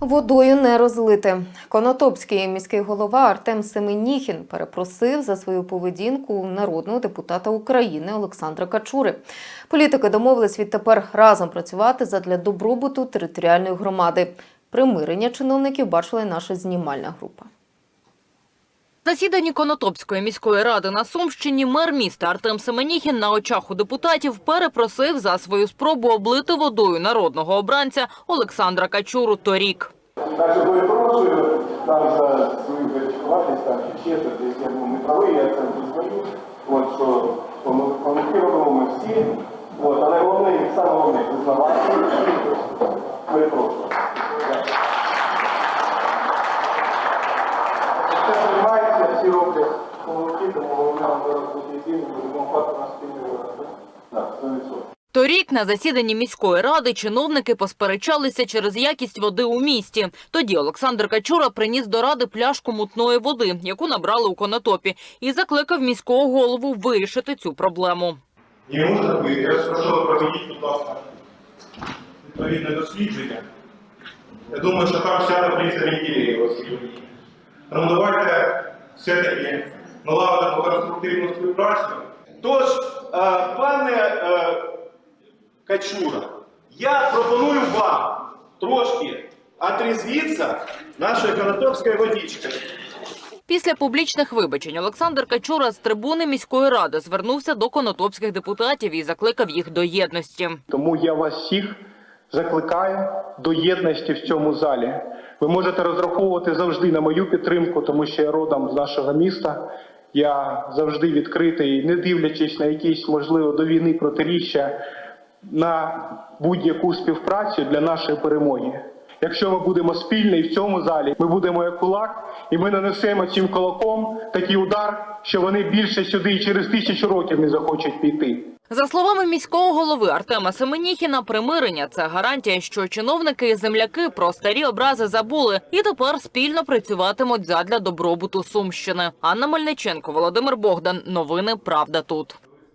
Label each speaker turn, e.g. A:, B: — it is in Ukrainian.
A: Водою не розлити. Конотопський міський голова Артем Семеніхін перепросив за свою поведінку народного депутата України Олександра Качури. Політики домовились відтепер разом працювати задля добробуту територіальної громади. Примирення чиновників бачила й наша знімальна група.
B: Засіданні Конотопської міської ради на Сумщині мер міста Артем Семеніхін на очах у депутатів перепросив за свою спробу облити водою народного обранця Олександра Качуру торік.
C: Также перепрошую там за свою гарячкуватість, там чесно, десь я був не правий, я це визнаю. От що помил- помилки робимо ми всі. От, але головне, саме головне, визнавати. Перепрошую. Дякую. Це приймається, всі роблять помилки, тому головне нам зараз бути єдиним, будемо мати на спільний. Так, 100%.
B: Торік на засіданні міської ради чиновники посперечалися через якість води у місті. Тоді Олександр Качура приніс до ради пляшку мутної води, яку набрали у Конотопі, і закликав міського голову вирішити цю проблему.
D: І можна бути. Я прошу проведіть, будь ласка, відповідне дослідження. Я думаю, що там вся таблиця сьогодні. Тому давайте все-таки налагодимо конструктивну співпрацю.
E: Тож, е, пане е, Качура, я пропоную вам трошки отрізвітися нашою канатопською водичкою.
B: Після публічних вибачень Олександр Качура з трибуни міської ради звернувся до конотопських депутатів і закликав їх до єдності.
F: Тому я вас всіх закликаю до єдності в цьому залі. Ви можете розраховувати завжди на мою підтримку, тому що я родом з нашого міста. Я завжди відкритий, не дивлячись на якісь можливо до війни протиріччя, на будь-яку співпрацю для нашої перемоги. Якщо ми будемо спільні в цьому залі, ми будемо як кулак, і ми нанесемо цим кулаком такий удар, що вони більше сюди і через тисячу років не захочуть піти.
B: За словами міського голови Артема Семеніхіна, примирення це гарантія, що чиновники і земляки про старі образи забули і тепер спільно працюватимуть задля добробуту Сумщини. Анна Мельниченко, Володимир Богдан. Новини Правда тут.